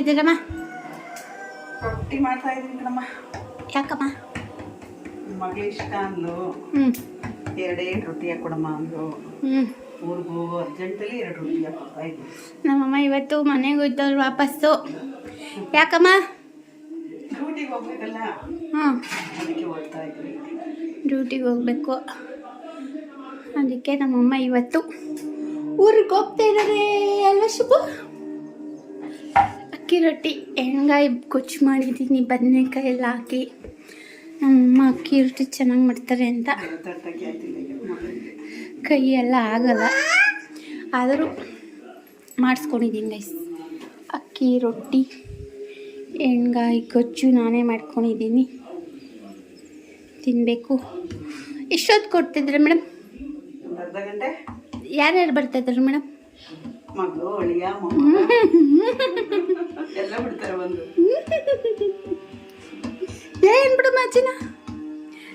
ಇದ್ದೀರಮ್ಮ? ರೊಟ್ಟಿ ಮಾಡ್ತಾ ಇದ್ದೀನಿ ಕಣಮ್ಮ. ಯಾಕಮ್ಮ? ಮಗಳು ಇಷ್ಟ ಅಂದ್ಲು. ಹ್ಞೂ ಎರಡೇ ರೊಟ್ಟಿ ಹಾಕೊಡಮ್ಮ ಅಂದ್ರು ಹ್ಞೂ ಊರಿಗೂ ಹೋಗೋ ಅರ್ಜೆಂಟಲ್ಲಿ ಎರಡು ರೊಟ್ಟಿ ಹಾಕೊಡ್ತಾ ಇದ್ದೀನಿ ನಮ್ಮಮ್ಮ ಇವತ್ತು ಮನೆಗೆ ಹೋಯ್ತವ್ರು ವಾಪಸ್ಸು. ಯಾಕಮ್ಮ? ಡ್ಯೂಟಿಗೆ ಹೋಗ್ಬೇಕಲ್ಲ? ಹಾಂ ಅದಕ್ಕೆ ಡ್ಯೂಟಿಗೆ ಹೋಗ್ಬೇಕು. ಅದಕ್ಕೆ ನಮ್ಮಮ್ಮ ಇವತ್ತು ಊರಿಗೆ ಹೋಗ್ತಾ ಇದ್ದಾರೆ ಅಲ್ವಾ ಶುಭ? ಅಕ್ಕಿ ರೊಟ್ಟಿ ಎಣ್ಗಾಯಿ ಗೊಜ್ಜು ಮಾಡಿದ್ದೀನಿ ಬದನೆಕಾಯಿ ಎಲ್ಲ ಹಾಕಿ. ನಮ್ಮಮ್ಮ ಅಕ್ಕಿ ರೊಟ್ಟಿ ಚೆನ್ನಾಗಿ ಮಾಡ್ತಾರೆ ಅಂತ. ಕೈ ಎಲ್ಲ ಆಗಲ್ಲ. ಆದರೂ ಮಾಡಿಸ್ಕೊಂಡಿದ್ದೀನಿ ಗೈಸ್ ಅಕ್ಕಿ ರೊಟ್ಟಿ ಎಣ್ಗಾಯಿ ಗೊಜ್ಜು ನಾನೇ ಮಾಡ್ಕೊಂಡಿದ್ದೀನಿ. ತಿನ್ನಬೇಕು ಎಷ್ಟೊತ್ತು ಕೊಡ್ತಿದ್ರೆ ಮೇಡಮ್? ಯಾರ್ಯಾರು ಬರ್ತಾಯಿದ್ರು ಮೇಡಮ್? ಮಗಳು ಮೊಮ್ಮ ಎಲ್ಲ ಬಿಡ್ತಾರೆ ಬಂದು. ಏನ್ ಬಿಡು ಅಜ್ಜಿನ?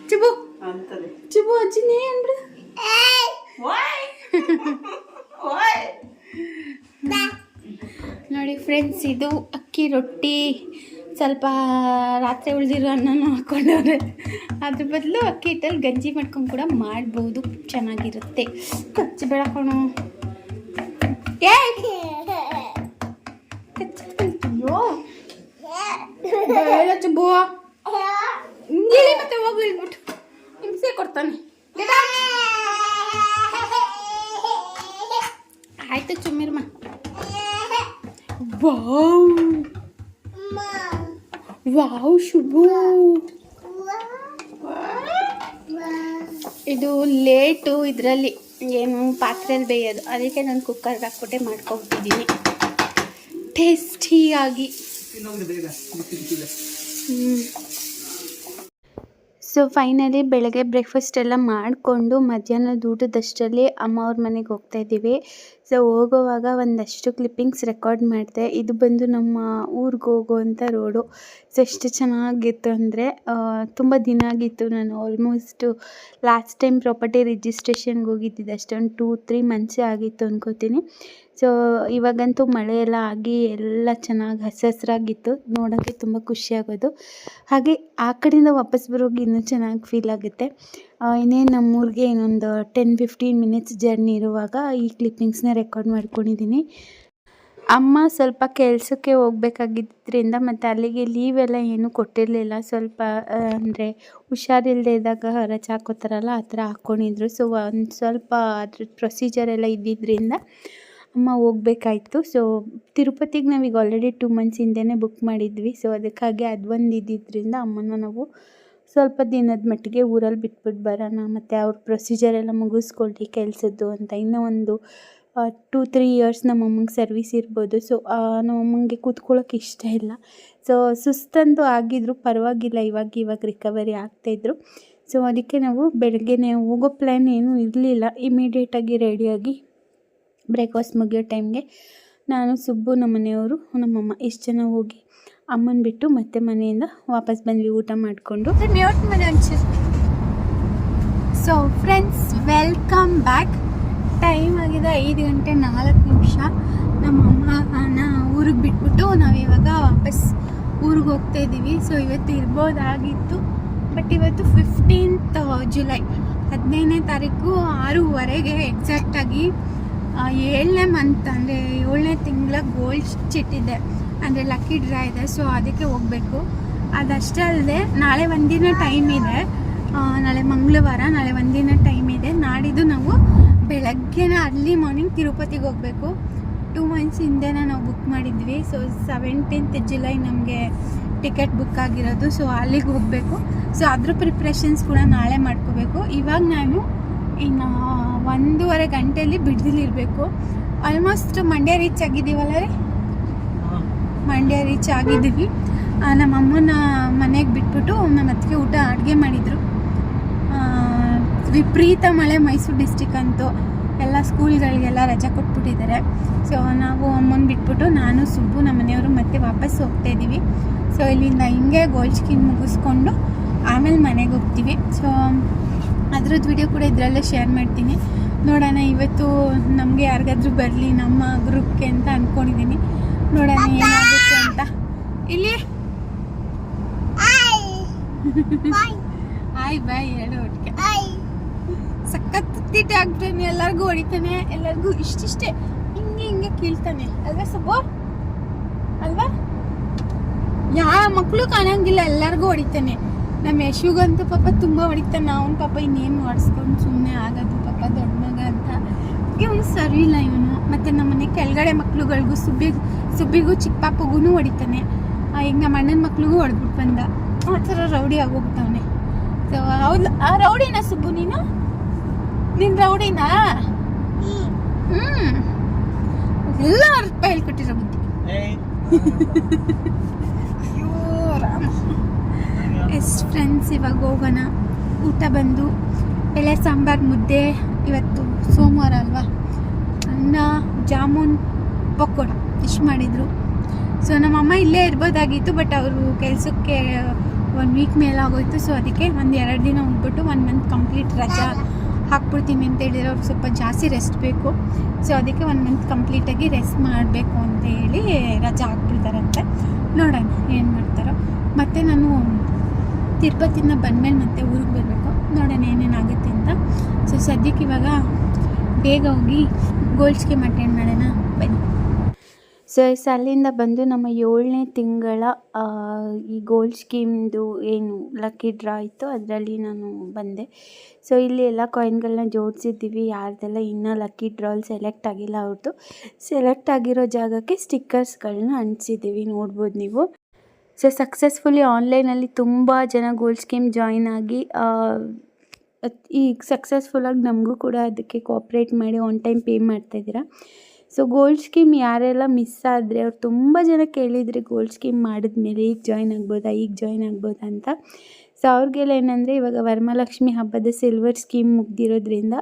ಚಿಬು. ಅಂತದೆ ಚಿಬು ಅಜ್ಜಿನ ಏನು ಬಿಡು? ನೋಡಿ ಫ್ರೆಂಡ್ಸ್ ಇದು ಅಕ್ಕಿ ರೊಟ್ಟಿ. ಸ್ವಲ್ಪ ರಾತ್ರಿ ಉಳಿದಿರೋ ಅನ್ನನೂ ಹಾಕೊಂಡವ್ರೆ. ಅದ್ರ ಬದಲು ಅಕ್ಕಿ ಹಿಟ್ಟಲ್ಲಿ ಗಂಜಿ ಮಾಡ್ಕೊಂಡು ಕೂಡ ಮಾಡ್ಬೋದು. ಚೆನ್ನಾಗಿರುತ್ತೆ. ಕಚ್ಚಿ ಬೆಳಕೋಣ ಚುಬ್ಬು ಇಲ್ಲಿ ಮತ್ತೆ ಹೋಗು ಇಲ್ಬಿಟ್ಟು ಹಿಂಸೆ ಕೊಡ್ತಾನೆ. ಆಯ್ತು ಚುಮ್ಮಿರ್ಮ. ವಾವ್. ವಾವ್ ಶುಭು. ಇದು ಲೇಟು ಇದರಲ್ಲಿ. ಏನು ಪಾತ್ರೆಯಲ್ಲಿ ಬೇಯೋದು. ಅದಕ್ಕೆ ನಾನು ಕುಕ್ಕರ್ಗೆ ಹಾಕ್ಬಿಟ್ಟೆ ಮಾಡ್ಕೊಬಿಟ್ಟಿದ್ದೀನಿ. ಟೇಸ್ಟಿಯಾಗಿ ಹ್ಞೂ ಸೊ ಫೈನಲಿ ಬೆಳಗ್ಗೆ ಬ್ರೇಕ್ಫಾಸ್ಟ್ ಎಲ್ಲ ಮಾಡಿಕೊಂಡು ಮಧ್ಯಾಹ್ನದ ಊಟದಷ್ಟರಲ್ಲಿ ಅಮ್ಮ ಅವ್ರ ಮನೆಗೆ ಹೋಗ್ತಾ ಇದ್ದೀವಿ. ಸೊ ಹೋಗೋವಾಗ ಒಂದಷ್ಟು ಕ್ಲಿಪ್ಪಿಂಗ್ಸ್ ರೆಕಾರ್ಡ್ ಮಾಡಿದೆ. ಇದು ಬಂದು ನಮ್ಮ ಊರಿಗೆ ಹೋಗುವಂಥ ರೋಡು ಸೊ ಎಷ್ಟು ಚೆನ್ನಾಗಿತ್ತು ಅಂದರೆ ತುಂಬ ದಿನ ಆಗಿತ್ತು ನಾನು ಆಲ್ಮೋಸ್ಟು ಲಾಸ್ಟ್ ಟೈಮ್ ಪ್ರಾಪರ್ಟಿ ರಿಜಿಸ್ಟ್ರೇಷನ್ಗೆ ಹೋಗಿದ್ದಿದ್ದು ಅಷ್ಟೊಂದು ಟೂ ತ್ರೀ ಮಂತ್ಸೇ ಆಗಿತ್ತು ಅನ್ಕೋತೀನಿ. ಸೊ ಇವಾಗಂತೂ ಮಳೆ ಎಲ್ಲ ಆಗಿ ಎಲ್ಲ ಚೆನ್ನಾಗಿ ಹಸಿರಾಗಿತ್ತು ನೋಡೋಕ್ಕೆ ತುಂಬ ಖುಷಿಯಾಗೋದು. ಹಾಗೆ ಆ ಕಡೆಯಿಂದ ವಾಪಸ್ ಬರೋಗಿ ಇನ್ನೂ ಚೆನ್ನಾಗಿ ಫೀಲ್ ಆಗುತ್ತೆ. ಇನ್ನೇನು ನಮ್ಮೂರಿಗೆ ಇನ್ನೊಂದು ಟೆನ್ ಫಿಫ್ಟೀನ್ ಮಿನಿಟ್ಸ್ ಜರ್ನಿ ಇರುವಾಗ ಈ ಕ್ಲಿಪ್ಪಿಂಗ್ಸ್ನ ರೆಕಾರ್ಡ್ ಮಾಡ್ಕೊಂಡಿದ್ದೀನಿ. ಅಮ್ಮ ಸ್ವಲ್ಪ ಕೆಲಸಕ್ಕೆ ಹೋಗ್ಬೇಕಾಗಿದ್ದರಿಂದ ಮತ್ತು ಅಲ್ಲಿಗೆ ಲೀವ್ ಎಲ್ಲ ಏನೂ ಕೊಟ್ಟಿರಲಿಲ್ಲ. ಸ್ವಲ್ಪ ಅಂದರೆ ಹುಷಾರಿಲ್ಲದೆ ಇದ್ದಾಗ ರಜೆ ಹಾಕೋತಾರಲ್ಲ, ಆ ಥರ ಹಾಕ್ಕೊಂಡಿದ್ರು ಸೊ ಒಂದು ಸ್ವಲ್ಪ ಅದ್ರ ಪ್ರೊಸೀಜರ್ ಎಲ್ಲ ಇದ್ದಿದ್ದರಿಂದ ಅಮ್ಮ ಹೋಗ್ಬೇಕಾಯ್ತು. ಸೊ ತಿರುಪತಿಗೆ ನಾವೀಗ ಆಲ್ರೆಡಿ ಟೂ ಮಂತ್ಸ್ ಹಿಂದೆನೇ ಬುಕ್ ಮಾಡಿದ್ವಿ. ಸೊ ಅದಕ್ಕಾಗಿ ಅದು ಒಂದು ಇದ್ದಿದ್ದರಿಂದ ಅಮ್ಮನ ನಾವು ಸ್ವಲ್ಪ ದಿನದ ಮಟ್ಟಿಗೆ ಊರಲ್ಲಿ ಬಿಟ್ಬಿಟ್ಟು ಬರೋಣ, ಮತ್ತು ಅವ್ರ ಪ್ರೊಸೀಜರ್ ಎಲ್ಲ ಮುಗಿಸ್ಕೊಳ್ರಿ ಕೆಲಸದ್ದು ಅಂತ. ಇನ್ನೂ ಒಂದು ಟೂ ತ್ರೀ ಇಯರ್ಸ್ ನಮ್ಮ ಅಮ್ಮಂಗೆ ಸರ್ವಿಸ್ ಇರ್ಬೋದು. ಸೊ ನಮ್ಮ ಅಮ್ಮಂಗೆ ಕೂತ್ಕೊಳ್ಳೋಕೆ ಇಷ್ಟ ಇಲ್ಲ. ಸೊ ಸುಸ್ತಂತೂ ಆಗಿದ್ರು, ಪರವಾಗಿಲ್ಲ. ಇವಾಗ ಇವಾಗ ರಿಕವರಿ ಆಗ್ತಾಯಿದ್ರು ಸೊ ಅದಕ್ಕೆ ನಾವು ಬೆಳಗ್ಗೆನೇ ಹೋಗೋ ಪ್ಲ್ಯಾನ್ ಏನೂ ಇರಲಿಲ್ಲ. ಇಮಿಡಿಯೇಟಾಗಿ ರೆಡಿಯಾಗಿ ಬ್ರೇಕ್ಫಾಸ್ಟ್ ಮುಗಿಯೋ ಟೈಮ್ಗೆ ನಾನು ಸುಬ್ಬು ನಮ್ಮ ಮನೆಯವರು, ನಮ್ಮಮ್ಮ ಇಷ್ಟು ಜನ ಹೋಗಿ ಅಮ್ಮನ ಬಿಟ್ಟು ಮತ್ತೆ ಮನೆಯಿಂದ ವಾಪಸ್ ಬಂದ್ವಿ, ಊಟ ಮಾಡಿಕೊಂಡು. So friends welcome back time ಆಗಿದೆ ಐದು ಗಂಟೆ ನಾಲ್ಕು ನಿಮಿಷ. ನಮ್ಮಮ್ಮನ ಊರಿಗೆ ಬಿಟ್ಬಿಟ್ಟು ನಾವಿವಾಗ ವಾಪಸ್ ಊರಿಗೆ ಹೋಗ್ತಾ ಇದ್ದೀವಿ. ಸೊ ಇವತ್ತು ಇರ್ಬೋದಾಗಿತ್ತು. ಬಟ್ ಇವತ್ತು ಫಿಫ್ಟೀನ್ತ್ ಜುಲೈ ಹದಿನೈದನೇ ತಾರೀಕು ಆರೂವರೆಗೆ ಎಕ್ಸಾಕ್ಟಾಗಿ ಏಳನೇ ಮಂತ್ ಅಂದರೆ ಏಳನೇ ತಿಂಗಳ ಗೋಲ್ಡ್ ಚಿಟ್ಟಿದೆ ಅಂದರೆ ಲಕ್ಕಿ ಡ್ರಾ ಇದೆ. ಸೊ ಅದಕ್ಕೆ ಹೋಗಬೇಕು. ಅದಷ್ಟೇ ಅಲ್ಲದೆ ನಾಳೆ ಒಂದಿನ ಟೈಮ್ ಇದೆ. ನಾಳೆ ಮಂಗಳವಾರ, ನಾಳೆ ಒಂದಿನ ಟೈಮ್ ಇದೆ. ನಾಡಿದ್ದು ನಾವು ಬೆಳಗ್ಗೆನೇ ಅರ್ಲಿ ಮಾರ್ನಿಂಗ್ ತಿರುಪತಿಗೆ ಹೋಗಬೇಕು. ಟೂ ಮಂತ್ಸ್ ಹಿಂದೆ ನಾವು ಬುಕ್ ಮಾಡಿದ್ವಿ. ಸೊ ಸೆವೆಂಟೀನ್ತ್ ಜುಲೈ ನಮಗೆ ಟಿಕೆಟ್ ಬುಕ್ ಆಗಿರೋದು. ಸೊ ಅಲ್ಲಿಗೆ ಹೋಗಬೇಕು. ಸೊ ಅದ್ರ ಪ್ರಿಪ್ರೇಷನ್ಸ್ ಕೂಡ ನಾಳೆ ಮಾಡ್ಕೋಬೇಕು. ಇವಾಗ ನಾನು, ಇನ್ನು ಒಂದೂವರೆ ಗಂಟೆಯಲ್ಲಿ ಬಿಡ್ದಿಲಿರಬೇಕು ಆಲ್ಮೋಸ್ಟ್ ಮಂಡ್ಯ ರೀಚ್ ಆಗಿದ್ದೀವಲ್ಲ ರೀ? ಮಂಡ್ಯ ರೀಚ್ ಆಗಿದ್ದೀವಿ. ನಮ್ಮ ಅಮ್ಮನ ಮನೆಗೆ ಬಿಟ್ಬಿಟ್ಟು ನಮ್ಮ ಅತ್ತಿಗೆ ಊಟ ಅಡುಗೆ ಮಾಡಿದರು. ವಿಪರೀತ ಮಳೆ ಮೈಸೂರು ಡಿಸ್ಟಿಕ್ ಅಂತೂ. ಎಲ್ಲ ಸ್ಕೂಲ್ಗಳಿಗೆಲ್ಲ ರಜೆ ಕೊಟ್ಬಿಟ್ಟಿದ್ದಾರೆ. ಸೊ ನಾವು ಅಮ್ಮನ ಬಿಟ್ಬಿಟ್ಟು ನಾನು, ಸುಬ್ಬು, ನಮ್ಮ ಮನೆಯವರು ಮತ್ತೆ ವಾಪಸ್ ಹೋಗ್ತಾ ಇದ್ದೀವಿ. ಸೊ ಇಲ್ಲಿಂದ ಹಿಂಗೆ ಗೋಲ್ಡ್ ಸ್ಕಿನ್ ಮುಗಿಸ್ಕೊಂಡು ಆಮೇಲೆ ಮನೆಗೆ ಹೋಗ್ತೀವಿ. ಸೊ ಅದ್ರದ್ದು ವಿಡಿಯೋ ಕೂಡ ಇದರಲ್ಲೇ ಶೇರ್ ಮಾಡ್ತೀನಿ. ನೋಡೋಣ ಇವತ್ತು ನಮಗೆ ಯಾರಿಗಾದ್ರೂ ಬರಲಿ ನಮ್ಮ ಗ್ರೂಪ್ಗೆ ಅಂತ ಅಂದ್ಕೊಂಡಿದ್ದೀನಿ ನೋಡೋಣ ಏನಾಗುತ್ತೆ ಅಂತ. ಇಲ್ಲಿ! ಆಯ್! ಬಾಯ್! ಹೇಳು ಒಟ್ಟಿಗೆ. ಸಖತ್ ತಿಟ್ಟ ಆಗ್ತಾನೆ ಎಲ್ಲರಿಗೂ ಹೊಡಿತಾನೆ ಎಲ್ಲರಿಗೂ ಇಷ್ಟಿಷ್ಟೇ. ಹಿಂಗೆ ಹಿಂಗೆ ಕೀಳ್ತಾನೆ. ಅಲ್ವಾ ಸಬೋ ಅಲ್ವಾ? ಯಾವ ಮಕ್ಕಳು ಕಾಣಂಗಿಲ್ಲ ಎಲ್ಲರಿಗೂ ಹೊಡಿತಾನೆ. ನಮ್ಮ ಯಶುಗಂತೂ ಪಾಪ ತುಂಬ ಹೊಡಿತಾನೆ ಅವನು ಪಾಪ ಇನ್ನೇನು ಮಾಡಿಸ್ಕೊಂಡು ಸುಮ್ಮನೆ ಆಗೋದು ಪಾಪ ದೊಡ್ಡ ಮಗ ಅಂತ. ಇವನು ಸರಿ ಇಲ್ಲ ಇವನು. ಮತ್ತು ನಮ್ಮನೆ ಕೆಳಗಡೆ ಮಕ್ಳುಗಳಿಗೂ ಸುಬ್ಬಿ ಸುಬ್ಬಿಗೂ ಚಿಕ್ಕ ಪಾಪಗೂ ಹೊಡಿತಾನೆ. ಈಗ ನಮ್ಮ ಅಣ್ಣನ ಮಕ್ಳಿಗೂ ಹೊಡೆದ್ಬಿಟ್ಟು ಬಂದ. ಆ ಥರ ರೌಡಿ ಆಗೋಗ್ತಾವನೆ. ಸೊ ಹೌದು ಆ ರೌಡಿನಾ ಸುಬ್ಬು ನೀನು? ನಿನ್ ರೌಡಿನಾ? ಹ್ಮ್. ಎಲ್ಲ ಅರ್ಥ ಹೇಳ್ಕೊಟ್ಟಿರೋ ಬುದ್ಧಿ. ಅಯ್ಯೋ ರಾಮ. ಎಸ್ ಫ್ರೆಂಡ್ಸ್ ಇವಾಗ ಹೋಗೋಣ. ಊಟ ಬಂದು ಎಲೆ ಸಾಂಬಾರು ಮುದ್ದೆ ಇವತ್ತು ಸೋಮವಾರ ಅಲ್ವಾ? ಅನ್ನ, ಜಾಮೂನ್, ಪಕೋಡ ಇಷ್ಟು ಮಾಡಿದರು. ಸೊ ನಮ್ಮಮ್ಮ ಇಲ್ಲೇ ಇರ್ಬೋದಾಗಿತ್ತು ಬಟ್ ಅವರು ಕೆಲಸಕ್ಕೆ ಒನ್ ವೀಕ್ ಮೇಲೆ ಆಗೋಯ್ತು. ಸೊ ಅದಕ್ಕೆ ಒಂದು ಎರಡು ದಿನ ಹೋಗ್ಬಿಟ್ಟು ಒನ್ ಮಂತ್ ಕಂಪ್ಲೀಟ್ ರಜಾ ಹಾಕ್ಬಿಡ್ತೀನಿ ಅಂತ ಹೇಳಿದ್ರೆ. ಅವ್ರಿಗೆ ಸ್ವಲ್ಪ ಜಾಸ್ತಿ ರೆಸ್ಟ್ ಬೇಕು. ಸೊ ಅದಕ್ಕೆ ಒನ್ ಮಂತ್ ಕಂಪ್ಲೀಟಾಗಿ ರೆಸ್ಟ್ ಮಾಡಬೇಕು ಅಂತ ಹೇಳಿ ರಜಾ ಹಾಕ್ಬಿಡ್ತಾರಂತೆ. ನೋಡೋಣ ಏನು ಮಾಡ್ತಾರೋ. ಮತ್ತು ನಾನು ತಿರುಪತಿಯಿಂದ ಬಂದಮೇಲೆ ಮತ್ತೆ ಊರಿಗೆ ಬರಬೇಕು. ನೋಡೋಣ ಏನೇನಾಗುತ್ತೆ ಅಂತ. ಸೊ ಸದ್ಯಕ್ಕೆ ಇವಾಗ ಬೇಗ ಹೋಗಿ ಸ್ಕೀಮ್ ಅಟೆಂಡ್ ಮಾಡೋಣ. ಬನ್ನಿ. ಸೊ ಅಲ್ಲಿಂದ ಬಂದು ನಮ್ಮ ಏಳನೇ ತಿಂಗಳ ಈ ಗೋಲ್ಡ್ ಸ್ಕೀಮ್ದು ಏನು ಲಕ್ಕಿ ಡ್ರಾ ಇತ್ತು ಅದರಲ್ಲಿ ನಾನು ಬಂದೆ. ಸೊ ಇಲ್ಲಿ ಎಲ್ಲ ಕಾಯಿನ್ಗಳನ್ನ ಜೋಡಿಸಿದ್ದೀವಿ. ಯಾರ್ದೆಲ್ಲ ಇನ್ನೂ ಲಕ್ಕಿ ಡ್ರಾಲ್ ಸೆಲೆಕ್ಟ್ ಆಗಿಲ್ಲ ಅವ್ರದ್ದು ಸೆಲೆಕ್ಟ್ ಆಗಿರೋ ಜಾಗಕ್ಕೆ ಸ್ಟಿಕ್ಕರ್ಸ್ಗಳನ್ನ ಅಂಟಿಸಿದ್ದೀವಿ. ನೋಡ್ಬೋದು ನೀವು. ಸೊ ಸಕ್ಸಸ್ಫುಲಿ ಆನ್ಲೈನಲ್ಲಿ ತುಂಬ ಜನ ಗೋಲ್ಡ್ ಸ್ಕೀಮ್ ಜಾಯಿನ್ ಆಗಿ ಈಗ ಸಕ್ಸಸ್ಫುಲ್ಲಾಗಿ ನಮಗೂ ಕೂಡ ಅದಕ್ಕೆ ಕೋಪ್ರೇಟ್ ಮಾಡಿ ಆನ್ ಟೈಮ್ ಪೇ ಮಾಡ್ತಾಯಿದ್ದೀರಾ ಸೊ ಗೋಲ್ಡ್ ಸ್ಕೀಮ್ ಯಾರೆಲ್ಲ ಮಿಸ್ ಆದರೆ ಅವ್ರು ತುಂಬ ಜನ ಕೇಳಿದರೆ ಗೋಲ್ಡ್ ಸ್ಕೀಮ್ ಮಾಡಿದ್ಮೇಲೆ ಈಗ ಜಾಯ್ನ್ ಆಗ್ಬೋದಾ, ಈಗ ಜಾಯ್ನ್ ಆಗ್ಬೋದಾ ಅಂತ. ಸೊ ಅವ್ರಿಗೆಲ್ಲ ಏನಂದರೆ ಇವಾಗ ವರಮಹಾಲಕ್ಷ್ಮಿ ಹಬ್ಬದ ಸಿಲ್ವರ್ ಸ್ಕೀಮ್ ಮುಗ್ದಿರೋದ್ರಿಂದ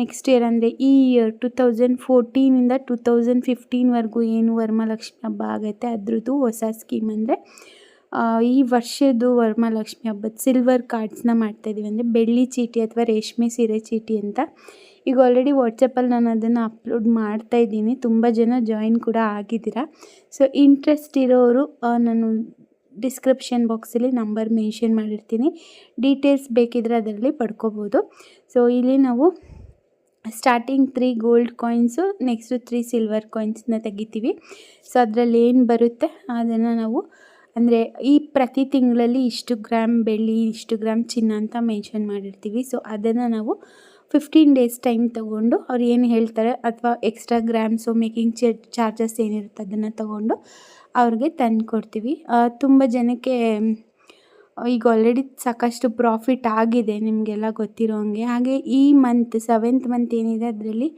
ನೆಕ್ಸ್ಟ್ ಇಯರ್ ಅಂದರೆ ಈ ಇಯರ್ ಟು ತೌಸಂಡ್ ಫೋರ್ಟೀನಿಂದ ಟು ತೌಸಂಡ್ ಫಿಫ್ಟೀನ್ವರೆಗೂ ಏನು ವರಮಹಾಲಕ್ಷ್ಮಿ ಹಬ್ಬ ಆಗುತ್ತೆ ಅದ್ರದ್ದು ಹೊಸ ಸ್ಕೀಮ್ ಅಂದರೆ ಈ ವರ್ಷದ್ದು ವರಮಹಾಲಕ್ಷ್ಮಿ ಹಬ್ಬದ ಸಿಲ್ವರ್ ಕಾರ್ಡ್ಸ್ನ ಮಾಡ್ತಾಯಿದ್ದೀವಿ ಅಂದರೆ ಬೆಳ್ಳಿ ಚೀಟಿ ಅಥವಾ ರೇಷ್ಮೆ ಸೀರೆ ಚೀಟಿ ಅಂತ. ಈಗ ಆಲ್ರೆಡಿ ವಾಟ್ಸಪ್ಪಲ್ಲಿ ನಾನು ಅದನ್ನು ಅಪ್ಲೋಡ್ ಮಾಡ್ತಾ ಇದ್ದೀನಿ. ತುಂಬ ಜನ ಜಾಯಿನ್ ಕೂಡ ಆಗಿದ್ದೀರಾ. ಸೊ ಇಂಟ್ರೆಸ್ಟ್ ಇರೋರು ನಾನು ಡಿಸ್ಕ್ರಿಪ್ಷನ್ ಬಾಕ್ಸಲ್ಲಿ ನಂಬರ್ ಮೆನ್ಷನ್ ಮಾಡಿರ್ತೀನಿ. ಡೀಟೇಲ್ಸ್ ಬೇಕಿದ್ರೆ ಅದರಲ್ಲಿ ಪಡ್ಕೋಬೋದು. ಸೊ ಇಲ್ಲಿ ನಾವು starting three gold coins next three silver ಕಾಯಿನ್ಸ್ನ ತೆಗಿತೀವಿ. ಸೊ ಅದರಲ್ಲಿ ಏನು ಬರುತ್ತೆ? ಅದನ್ನು ನಾವು, ಅಂದರೆ ಈ ಪ್ರತಿ ತಿಂಗಳಲ್ಲಿ ಇಷ್ಟು ಗ್ರಾಮ್ ಬೆಳ್ಳಿ, ಇಷ್ಟು ಗ್ರಾಮ್ ಚಿನ್ನ ಅಂತ ಮೆನ್ಷನ್ ಮಾಡಿರ್ತೀವಿ. ಸೊ ಅದನ್ನು ನಾವು ಫಿಫ್ಟೀನ್ ಡೇಸ್ ಟೈಮ್ ತೊಗೊಂಡು ಅವ್ರು ಏನು ಹೇಳ್ತಾರೆ? ಅಥವಾ ಎಕ್ಸ್ಟ್ರಾ ಗ್ರಾಮ್ಸು ಮೇಕಿಂಗ್ ಚಾರ್ಜಸ್ ಏನಿರುತ್ತೆ ಅದನ್ನು ತೊಗೊಂಡು ಅವ್ರಿಗೆ ತಂದು ಕೊಡ್ತೀವಿ ತುಂಬ ಜನಕ್ಕೆ ಈಗ ಆಲ್ರೆಡಿ ಸಾಕಷ್ಟು ಪ್ರಾಫಿಟ್ ಆಗಿದೆ ನಿಮಗೆಲ್ಲ ಗೊತ್ತಿರೋ ಹಂಗೆ ಹಾಗೆ ಈ ಮಂತ್ ಸೆವೆಂತ್ ಮಂತ್ ಏನಿದೆ ಅದರಲ್ಲಿ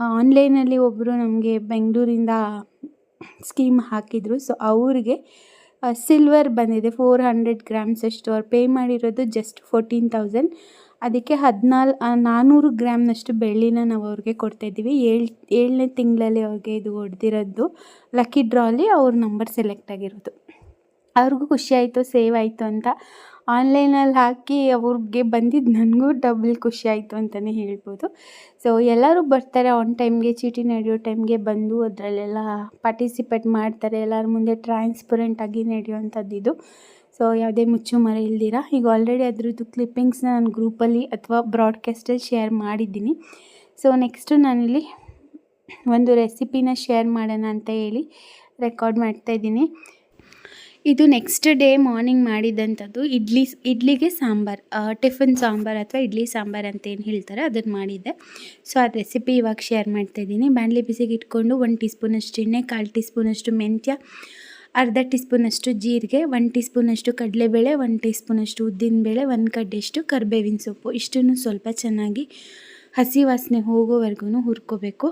ಆನ್ಲೈನಲ್ಲಿ ಒಬ್ಬರು ನಮಗೆ ಬೆಂಗಳೂರಿಂದ ಸ್ಕೀಮ್ ಹಾಕಿದರು. ಸೊ ಅವ್ರಿಗೆ ಸಿಲ್ವರ್ ಬಂದಿದೆ. ಫೋರ್ ಹಂಡ್ರೆಡ್ ಗ್ರಾಮ್ಸ್ ಅಷ್ಟು. ಅವ್ರು ಪೇ ಮಾಡಿರೋದು ಜಸ್ಟ್ ಫೋರ್ಟೀನ್ ತೌಸಂಡ್ ಅದಕ್ಕೆ ಹದಿನಾಲ್ ನಾನ್ನೂರು ಗ್ರಾಮ್ನಷ್ಟು ಬೆಳ್ಳಿನ ನಾವು ಅವ್ರಿಗೆ ಕೊಡ್ತಾಯಿದ್ದೀವಿ ಏಳು, ಏಳನೇ ತಿಂಗಳಲ್ಲಿ ಅವ್ರಿಗೆ ಇದು ಹೊಡೆದಿರೋದು. ಲಕ್ಕಿ ಡ್ರಾಲಿ ಅವ್ರ ನಂಬರ್ ಸೆಲೆಕ್ಟ್ ಆಗಿರೋದು. ಅವ್ರಿಗೂ ಖುಷಿ ಆಯಿತು, ಸೇವ್ ಆಯಿತು ಅಂತ. ಆನ್ಲೈನಲ್ಲಿ ಹಾಕಿ ಅವ್ರಿಗೆ ಬಂದಿದ್ದು ನನಗೂ ಡಬಲ್ ಖುಷಿ ಆಯಿತು ಅಂತಲೇ ಹೇಳ್ಬೋದು. ಸೊ ಎಲ್ಲರೂ ಬರ್ತಾರೆ ಆನ್ ಟೈಮ್ಗೆ ಚೀಟಿ ನಡೆಯೋ ಟೈಮ್ಗೆ ಬಂದು ಅದರಲ್ಲೆಲ್ಲ ಪಾರ್ಟಿಸಿಪೇಟ್ ಮಾಡ್ತಾರೆ. ಎಲ್ಲರ ಮುಂದೆ ಟ್ರಾನ್ಸ್ಪರೆಂಟಾಗಿ ನಡೆಯುವಂಥದ್ದು ಇದು. ಸೊ ಯಾವುದೇ ಮುಚ್ಚು ಮರ ಇಲ್ದಿರ. ಈಗ ಆಲ್ರೆಡಿ ಅದ್ರದ್ದು ಕ್ಲಿಪ್ಪಿಂಗ್ಸ್ನ ನಾನು ಗ್ರೂಪಲ್ಲಿ ಅಥವಾ ಬ್ರಾಡ್ಕಾಸ್ಟಲ್ಲಿ ಶೇರ್ ಮಾಡಿದ್ದೀನಿ. ಸೊ ನೆಕ್ಸ್ಟು ನಾನಿಲ್ಲಿ ಒಂದು ರೆಸಿಪಿನ ಶೇರ್ ಮಾಡೋಣ ಅಂತ ಹೇಳಿ ರೆಕಾರ್ಡ್ ಮಾಡ್ತಾಯಿದ್ದೀನಿ ಇದು ನೆಕ್ಸ್ಟ್ ಡೇ ಮಾರ್ನಿಂಗ್ ಮಾಡಿದಂಥದ್ದು ಇಡ್ಲಿ, ಇಡ್ಲಿಗೆ ಸಾಂಬಾರು ಟಿಫಿನ್ ಸಾಂಬಾರು ಅಥವಾ ಇಡ್ಲಿ ಸಾಂಬಾರು ಅಂತ ಏನು ಹೇಳ್ತಾರೆ ಅದನ್ನು ಮಾಡಿದ್ದೆ. ಸೊ ಆ ರೆಸಿಪಿ ಇವಾಗ ಶೇರ್ ಮಾಡ್ತಾ ಇದ್ದೀನಿ. ಬಾಣಲೆ ಬಿಸಿಗೆ ಇಟ್ಕೊಂಡು ಒಂದು ಟೀ ಸ್ಪೂನಷ್ಟು ಎಣ್ಣೆ ಕಾಲು ಟೀ ಸ್ಪೂನಷ್ಟು ಮೆಂತ್ಯ, ಅರ್ಧ ಟೀ ಸ್ಪೂನಷ್ಟು ಜೀರಿಗೆ, ಒಂದು ಟೀ ಸ್ಪೂನಷ್ಟು ಕಡಲೆಬೇಳೆ, ಒಂದು ಟೀ ಸ್ಪೂನಷ್ಟು ಉದ್ದಿನಬೇಳೆ ಒಂದು ಕಡ್ಡೆಷ್ಟು ಕರಿಬೇವಿನ ಸೊಪ್ಪು. ಇಷ್ಟನ್ನು ಸ್ವಲ್ಪ ಚೆನ್ನಾಗಿ ಹಸಿ ವಾಸನೆ ಹೋಗೋವರೆಗೂ ಹುರ್ಕೋಬೇಕು.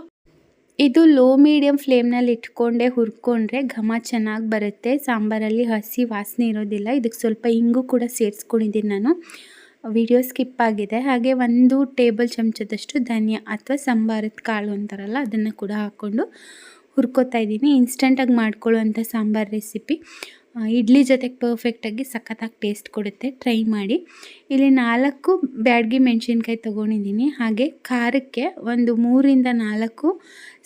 ಇದು ಲೋ ಮೀಡಿಯಮ್ ಫ್ಲೇಮ್ನಲ್ಲಿ ಇಟ್ಕೊಂಡೆ ಹುರ್ಕೊಂಡ್ರೆ ಘಮ ಚೆನ್ನಾಗಿ ಬರುತ್ತೆ. ಸಾಂಬಾರಲ್ಲಿ ಹಸಿ ವಾಸನೆ ಇರೋದಿಲ್ಲ. ಇದಕ್ಕೆ ಸ್ವಲ್ಪ ಇಂಗು ಕೂಡ ಸೇರಿಸ್ಕೊಂಡಿದ್ದೀನಿ ನಾನು. ವಿಡಿಯೋ ಸ್ಕಿಪ್ ಆಗಿದೆ. ಹಾಗೆ ಒಂದು ಟೇಬಲ್ ಚಮಚದಷ್ಟು ಧನಿಯಾ ಅಥವಾ ಸಾಂಬಾರದ ಕಾಳು ಅಂತಾರಲ್ಲ, ಅದನ್ನು ಕೂಡ ಹಾಕ್ಕೊಂಡು ಹುರ್ಕೋತಾ ಇದ್ದೀನಿ. ಇನ್ಸ್ಟಂಟಾಗಿ ಮಾಡ್ಕೊಳ್ಳುವಂಥ ಸಾಂಬಾರು ರೆಸಿಪಿ. ಇಡ್ಲಿ ಜೊತೆಗೆ ಪರ್ಫೆಕ್ಟಾಗಿ ಸಖತ್ತಾಗಿ ಟೇಸ್ಟ್ ಕೊಡುತ್ತೆ. ಟ್ರೈ ಮಾಡಿ. ಇಲ್ಲಿ ನಾಲ್ಕು ಬ್ಯಾಡ್ಗಿ ಮೆಣಸಿನ್ಕಾಯಿ ತೊಗೊಂಡಿದ್ದೀನಿ. ಹಾಗೆ ಖಾರಕ್ಕೆ ಒಂದು ಮೂರಿಂದ ನಾಲ್ಕು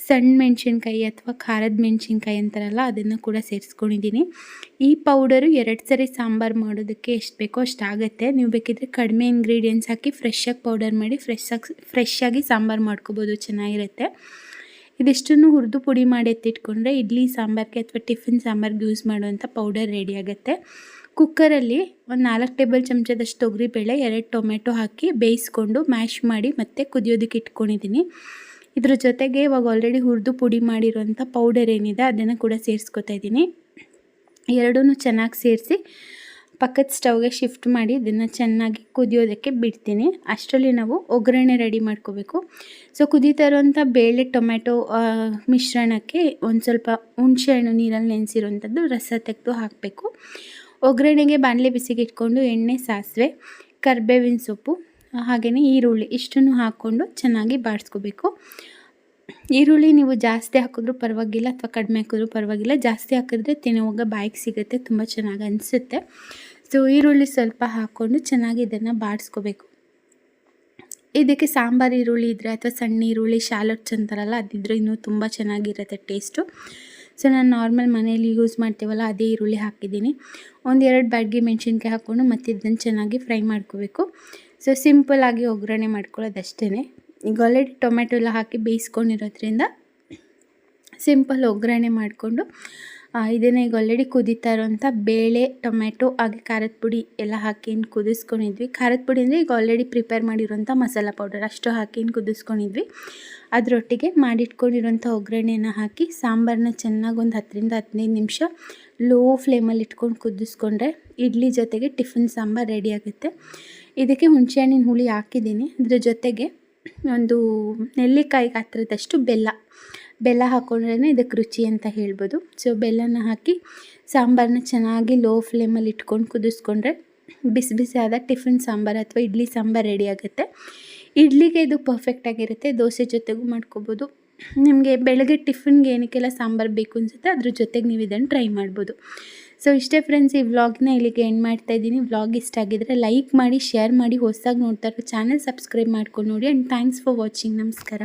ಸಣ್ಣ ಮೆಣಸಿನ್ಕಾಯಿ ಅಥವಾ ಖಾರದ ಮೆಣಸಿನ್ಕಾಯಿ ಅಂತಾರಲ್ಲ, ಅದನ್ನು ಕೂಡ ಸೇರಿಸ್ಕೊಂಡಿದ್ದೀನಿ. ಈ ಪೌಡರು ಎರಡು ಸರಿ ಸಾಂಬಾರು ಮಾಡೋದಕ್ಕೆ ಎಷ್ಟು ಬೇಕೋ ಅಷ್ಟು ಆಗುತ್ತೆ. ನೀವು ಬೇಕಿದ್ರೆ ಕಡಿಮೆ ಇಂಗ್ರೀಡಿಯೆಂಟ್ಸ್ ಹಾಕಿ ಫ್ರೆಶ್ಶಾಗಿ ಪೌಡರ್ ಮಾಡಿ ಫ್ರೆಶ್ ಆಗಿ ಫ್ರೆಶ್ಶಾಗಿ ಸಾಂಬಾರು ಮಾಡ್ಕೋಬೋದು. ಚೆನ್ನಾಗಿರುತ್ತೆ. ಇದಿಷ್ಟನ್ನು ಹುರಿದು ಪುಡಿ ಮಾಡಿ ಎತ್ತಿಟ್ಕೊಂಡ್ರೆ ಇಡ್ಲಿ, ಸಾಂಬಾರಿಗೆ ಅಥವಾ ಟಿಫಿನ್ ಸಾಂಬಾರ್ಗೆ ಯೂಸ್ ಮಾಡುವಂಥ ಪೌಡರ್ ರೆಡಿ ಆಗುತ್ತೆ. ಕುಕ್ಕರಲ್ಲಿ ಒಂದು ನಾಲ್ಕು ಟೇಬಲ್ ಚಮಚದಷ್ಟು ತೊಗರಿಬೇಳೆ ಎರಡು ಟೊಮೆಟೊ ಹಾಕಿ ಬೇಯಿಸ್ಕೊಂಡು ಮ್ಯಾಶ್ ಮಾಡಿ ಮತ್ತೆ ಕುದಿಯೋದಕ್ಕೆ ಇಟ್ಕೊಂಡಿದ್ದೀನಿ. ಇದ್ರ ಜೊತೆಗೆ ಇವಾಗ ಆಲ್ರೆಡಿ ಹುರಿದು ಪುಡಿ ಮಾಡಿರುವಂಥ ಪೌಡರ್ ಏನಿದೆ ಅದನ್ನು ಕೂಡ ಸೇರಿಸ್ಕೊತಾ ಇದ್ದೀನಿ. ಎರಡೂ ಚೆನ್ನಾಗಿ ಸೇರಿಸಿ ಪಕ್ಕದ ಸ್ಟವ್ಗೆ ಶಿಫ್ಟ್ ಮಾಡಿ ಇದನ್ನು ಚೆನ್ನಾಗಿ ಕುದಿಯೋದಕ್ಕೆ ಬಿಡ್ತೀನಿ. ಅಷ್ಟರಲ್ಲಿ ನಾವು ಒಗ್ಗರಣೆ ರೆಡಿ ಮಾಡ್ಕೋಬೇಕು. ಸೊ ಕುದೀತಾ ಇರುವಂಥ ಬೇಳೆ ಟೊಮೆಟೊ ಮಿಶ್ರಣಕ್ಕೆ ಒಂದು ಸ್ವಲ್ಪ ಹುಣಸೆಹಣ್ಣು ನೀರಲ್ಲಿ ನೆನೆಸಿರುವಂಥದ್ದು ರಸ ತೆಗೆದು ಹಾಕಬೇಕು. ಒಗ್ಗರಣೆಗೆ ಬಾಣಲೆ ಬಿಸಿಗೆ ಇಟ್ಕೊಂಡು ಎಣ್ಣೆ, ಸಾಸಿವೆ, ಕರ್ಬೇವಿನ ಸೊಪ್ಪು ಹಾಗೆಯೇ ಈರುಳ್ಳಿ ಇಷ್ಟನ್ನು ಹಾಕ್ಕೊಂಡು ಚೆನ್ನಾಗಿ ಬಾಡಿಸ್ಕೋಬೇಕು. ಈರುಳ್ಳಿ ನೀವು ಜಾಸ್ತಿ ಹಾಕಿದ್ರೂ ಪರವಾಗಿಲ್ಲ ಅಥವಾ ಕಡಿಮೆ ಹಾಕಿದ್ರೂ ಪರವಾಗಿಲ್ಲ. ಜಾಸ್ತಿ ಹಾಕಿದ್ರೆ ತಿನ್ನುವಾಗ ಬಾಯಿಗೆ ಸಿಗುತ್ತೆ, ತುಂಬ ಚೆನ್ನಾಗಿ ಅನಿಸುತ್ತೆ. ಸೊ ಈರುಳ್ಳಿ ಸ್ವಲ್ಪ ಹಾಕ್ಕೊಂಡು ಚೆನ್ನಾಗಿ ಇದನ್ನು ಬಾಡಿಸ್ಕೋಬೇಕು. ಇದಕ್ಕೆ ಸಾಂಬಾರು ಈರುಳ್ಳಿ ಇದ್ದರೆ ಅಥವಾ ಸಣ್ಣ ಈರುಳ್ಳಿ ಶಾಲಟ್ಸ್ ಅಂತಾರಲ್ಲ ಅದಿದ್ರೆ ಇನ್ನೂ ತುಂಬ ಚೆನ್ನಾಗಿರುತ್ತೆ ಟೇಸ್ಟು. ಸೊ ನಾನು ನಾರ್ಮಲ್ ಮನೇಲಿ ಯೂಸ್ ಮಾಡ್ತೀವಲ್ಲ, ಅದೇ ಈರುಳ್ಳಿ ಹಾಕಿದ್ದೀನಿ. ಒಂದು ಎರಡು ಬ್ಯಾಡ್ಗೆ ಮೆಣಸಿನ್ಕಾಯಿ ಹಾಕ್ಕೊಂಡು ಮತ್ತೆ ಇದನ್ನು ಚೆನ್ನಾಗಿ ಫ್ರೈ ಮಾಡ್ಕೋಬೇಕು. ಸೊ ಸಿಂಪಲ್ಲಾಗಿ ಒಗ್ಗರಣೆ ಮಾಡ್ಕೊಳ್ಳೋದಷ್ಟೇ ಈಗ ಆಲ್ರೆಡಿ ಟೊಮೆಟೊ ಎಲ್ಲ ಹಾಕಿ ಬೇಯಿಸ್ಕೊಂಡಿರೋದ್ರಿಂದ ಸಿಂಪಲ್ ಒಗ್ಗರಣೆ ಮಾಡಿಕೊಂಡು ಇದನ್ನು ಈಗ ಆಲ್ರೆಡಿ ಕುದೀತಾ ಇರೋಂಥ ಬೇಳೆ ಟೊಮೆಟೊ ಹಾಗೆ ಖಾರದ ಪುಡಿ ಎಲ್ಲ ಹಾಕಿ ಏನು ಕುದಿಸ್ಕೊಂಡಿದ್ವಿ. ಖಾರದ ಪುಡಿ ಅಂದರೆ ಈಗ ಆಲ್ರೆಡಿ ಪ್ರಿಪೇರ್ ಮಾಡಿರುವಂಥ ಮಸಾಲ ಪೌಡರ್ ಅಷ್ಟು ಹಾಕಿ ಏನು ಕುದಿಸ್ಕೊಂಡಿದ್ವಿ. ಅದರೊಟ್ಟಿಗೆ ಮಾಡಿಟ್ಕೊಂಡಿರುವಂಥ ಒಗ್ಗರಣೆನ ಹಾಕಿ ಸಾಂಬಾರನ್ನ ಚೆನ್ನಾಗಿ ಒಂದು ಹತ್ತರಿಂದ ಹದಿನೈದು ನಿಮಿಷ ಲೋ ಫ್ಲೇಮಲ್ಲಿ ಇಟ್ಕೊಂಡು ಕುದಿಸ್ಕೊಂಡ್ರೆ ಇಡ್ಲಿ ಜೊತೆಗೆ ಟಿಫಿನ್ ಸಾಂಬಾರು ರೆಡಿ ಆಗುತ್ತೆ. ಇದಕ್ಕೆ ಹುಣಸೆಹಣ್ಣಿನ ಹುಳಿ ಹಾಕಿದ್ದೀನಿ. ಅದ್ರ ಜೊತೆಗೆ ಒಂದು ನೆಲ್ಲಿಕಾಯಿ ಹತ್ತಿರದಷ್ಟು ಬೆಲ್ಲ. ಬೆಲ್ಲ ಹಾಕೊಂಡ್ರೇ ಇದಕ್ಕೆ ರುಚಿ ಅಂತ ಹೇಳ್ಬೋದು. ಸೊ ಬೆಲ್ಲನ ಹಾಕಿ ಸಾಂಬಾರನ್ನ ಚೆನ್ನಾಗಿ ಲೋ ಫ್ಲೇಮಲ್ಲಿ ಇಟ್ಕೊಂಡು ಕುದಿಸ್ಕೊಂಡ್ರೆ ಬಿಸಿ ಬಿಸಿ ಟಿಫಿನ್ ಸಾಂಬಾರು ಅಥವಾ ಇಡ್ಲಿ ಸಾಂಬಾರು ರೆಡಿ ಆಗುತ್ತೆ. ಇಡ್ಲಿಗೆ ಇದು ಪರ್ಫೆಕ್ಟಾಗಿರುತ್ತೆ ದೋಸೆ ಜೊತೆಗೂ ಮಾಡ್ಕೋಬೋದು. ನಿಮಗೆ ಬೆಳಗ್ಗೆ ಟಿಫಿನ್ಗೆ ಏನಕ್ಕೆಲ್ಲ ಸಾಂಬಾರು ಬೇಕು ಅನಿಸುತ್ತೆ ಅದ್ರ ಜೊತೆಗೆ ನೀವು ಇದನ್ನು ಟ್ರೈ ಮಾಡ್ಬೋದು. ಸೊ ಇಷ್ಟೇ ಫ್ರೆಂಡ್ಸ್ ಈ ವ್ಲಾಗ್ನ ಇಲ್ಲಿಗೆ ಎಂಡ್ ಮಾಡ್ತಾ ಇದ್ದೀನಿ. ವ್ಲಾಗ್ ಇಷ್ಟ ಆಗಿದ್ರೆ ಲೈಕ್ ಮಾಡಿ ಶೇರ್ ಮಾಡಿ, ಹೊಸದಾಗಿ ನೋಡ್ತಾ ಇರೋ ಚಾನಲ್ ಸಬ್ಸ್ಕ್ರೈಬ್ ಮಾಡ್ಕೊಂಡು ನೋಡಿ ಆ್ಯಂಡ್ ಥ್ಯಾಂಕ್ಸ್ ಫಾರ್ ವಾಚಿಂಗ್ ನಮಸ್ಕಾರ.